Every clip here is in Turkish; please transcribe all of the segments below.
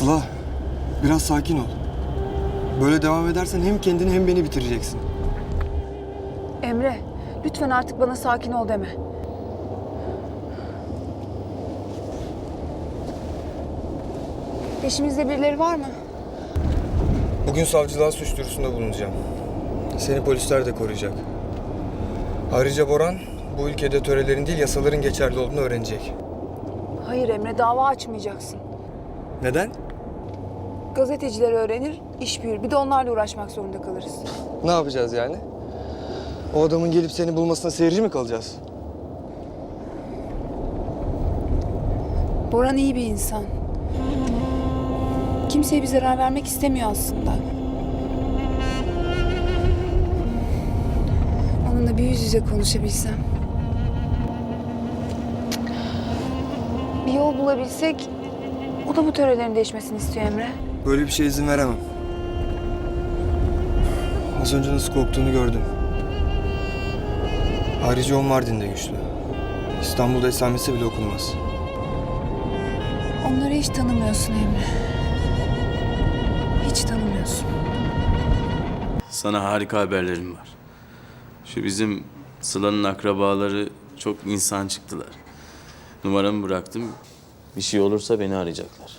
Sıla, biraz sakin ol. Böyle devam edersen hem kendini hem beni bitireceksin. Emre, lütfen artık bana sakin ol deme. Peşimizde birileri var mı? Bugün savcılığa suç duyurusunda bulunacağım. Seni polisler de koruyacak. Ayrıca Boran, bu ülkede törelerin değil yasaların geçerli olduğunu öğrenecek. Hayır Emre, dava açmayacaksın. Neden? Gazeteciler öğrenir, iş büyür. Bir de onlarla uğraşmak zorunda kalırız. Ne yapacağız yani? O adamın gelip seni bulmasına seyirci mi kalacağız? Boran iyi bir insan. Kimseye bir zarar vermek istemiyor aslında. Onunla bir yüz yüze konuşabilsem. Bir yol bulabilsek, o da bu törelerin değişmesini istiyor Emre. Böyle bir şey izin veremem. Az önce nasıl korktuğunu gördüm. Ayrıca o Mardin'de güçlü. İstanbul'da esamesi bile okunmaz. Onları hiç tanımıyorsun Emre. Hiç tanımıyorsun. Sana harika haberlerim var. Şu bizim Sıla'nın akrabaları çok insan çıktılar. Numaramı bıraktım. Bir şey olursa beni arayacaklar.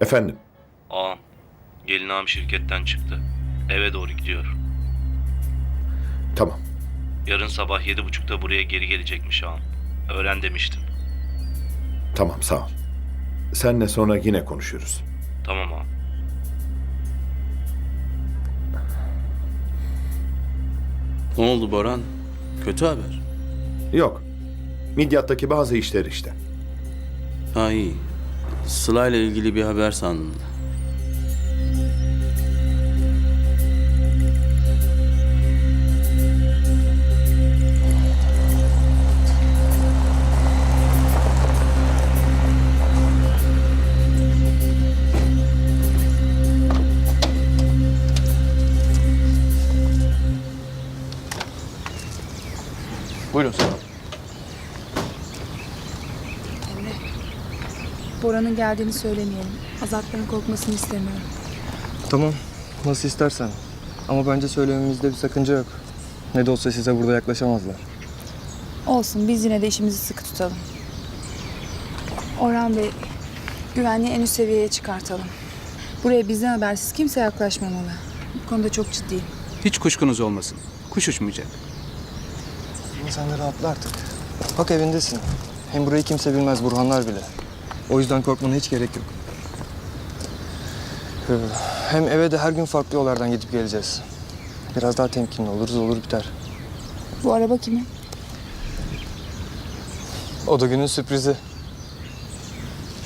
Efendim, Ağam, gelin ağam şirketten çıktı. Eve doğru gidiyor. tamam. Yarın sabah yedi buçukta buraya geri gelecekmiş ağam. Öğren demiştim. Tamam, sağ ol. Senle sonra yine konuşuruz. Tamam ağam. Ne oldu Boran? Kötü haber. Yok, Midyat'taki bazı işler işte. Ha iyi. Sıla ile ilgili bir haber sandım. Boran'ın geldiğini söylemeyelim. Azatların korkmasını istemiyorum. Tamam, nasıl istersen. Ama bence söylememizde bir sakınca yok. Ne de olsa size burada yaklaşamazlar. Olsun, biz yine de işimizi sıkı tutalım. Orhan Bey, güvenliği en üst seviyeye çıkartalım. Buraya bizden habersiz kimse yaklaşmamalı. Bu konuda çok ciddiyim. Hiç kuşkunuz olmasın. Kuş uçmayacak. Ama sen de rahatla artık. Bak evindesin. Hem burayı kimse bilmez, Burhanlar bile. O yüzden korkmana hiç gerek yok. Ee, Hem eve de her gün farklı yollardan gidip geleceğiz. Biraz daha temkinli oluruz, olur biter. Bu araba kimin? O da günün sürprizi.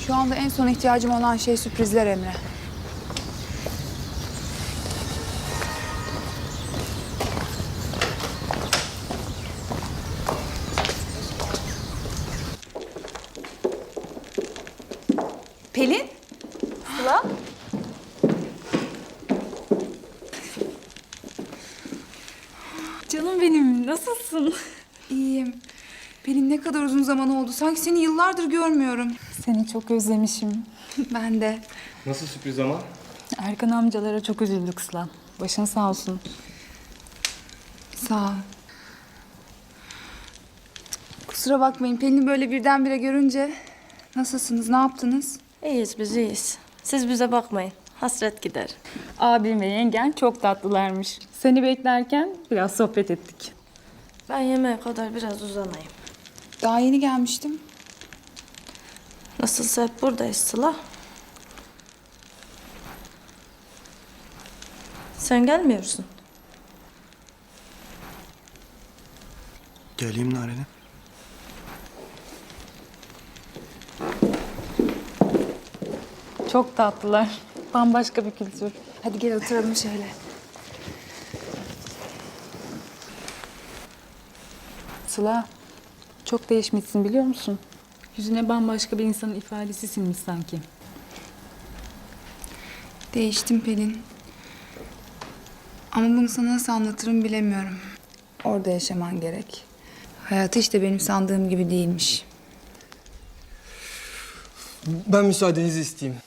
Şu anda en son ihtiyacım olan şey sürprizler Emre. Sıla? Canım benim, nasılsın? İyiyim. Pelin ne kadar uzun zaman oldu. Sanki seni yıllardır görmüyorum. Seni çok özlemişim. Ben de. Nasıl sürpriz ama? Erkan amcalara çok üzüldük Sıla. Başın sağ olsun. Sağ ol. Kusura bakmayın. Pelin'i böyle birdenbire görünce... Nasılsınız? Ne yaptınız? İyiyiz biz iyiyiz. Siz bize bakmayın. Hasret gider. Abim ve yengen çok tatlılarmış. Seni beklerken biraz sohbet ettik. Ben yemeğe kadar biraz uzanayım. Daha yeni gelmiştim. Nasılsa hep buradayız Sıla. Sen gelmiyorsun. Geleyim Naren'e. Çok tatlılar. Bambaşka bir kültür. Hadi gel oturalım şöyle. Sıla, çok değişmişsin biliyor musun? Yüzüne bambaşka bir insanın ifadesi sinmiş sanki. Değiştim Pelin. Ama bunu sana nasıl anlatırım bilemiyorum. Orada yaşaman gerek. Hayatı işte benim sandığım gibi değilmiş. Ben müsaadenizi isteyeyim.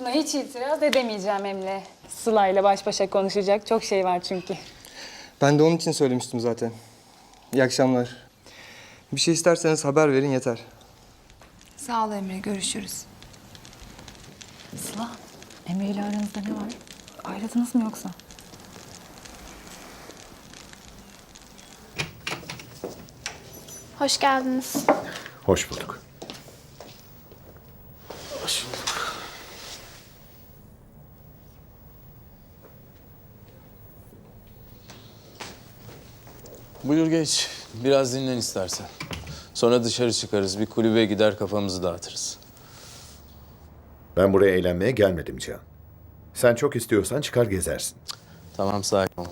Buna hiç itiraz edemeyeceğim Emre. Sıla ile baş başa konuşacak çok şey var çünkü. Ben de onun için söylemiştim zaten. İyi akşamlar. Bir şey isterseniz haber verin yeter. Sağ ol Emre, görüşürüz. Sıla, Emre ile aranızda ne var? Ayrıldınız mı yoksa? Hoş geldiniz. Hoş bulduk. Buyur geç. Biraz dinlen istersen. Sonra dışarı çıkarız. Bir kulübe gider kafamızı dağıtırız. Ben buraya eğlenmeye gelmedim Cihan. Sen çok istiyorsan çıkar gezersin. Tamam sakin ol.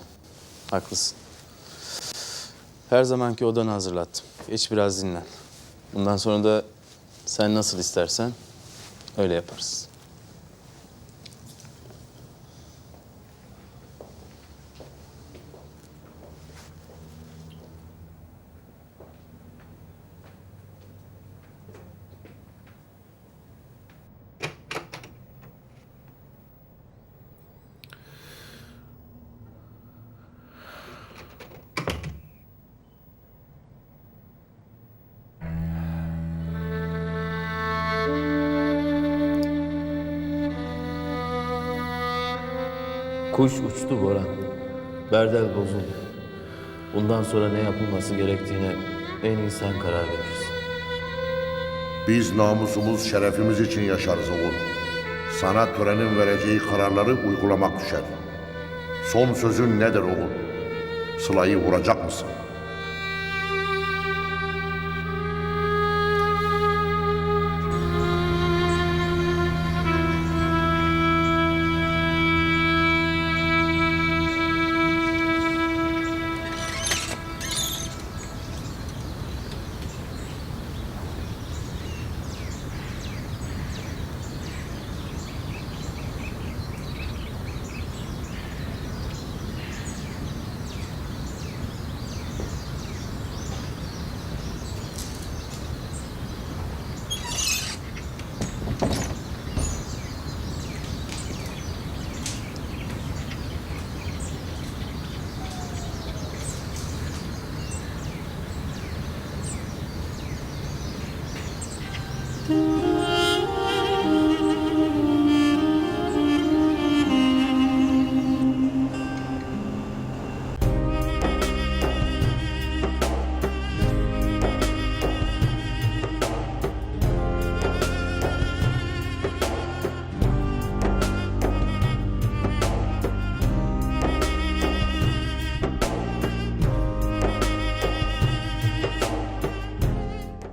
Haklısın. Her zamanki odanı hazırlattım. Geç biraz dinlen. Bundan sonra da sen nasıl istersen öyle yaparız. Kuş uçtu Boran. Berdel bozuldu. Bundan sonra ne yapılması gerektiğine en iyi sen karar verirsin. Biz namusumuz, şerefimiz için yaşarız oğul. Sana törenin vereceği kararları uygulamak düşer. Son sözün nedir oğul? Sıla'yı vuracak mısın?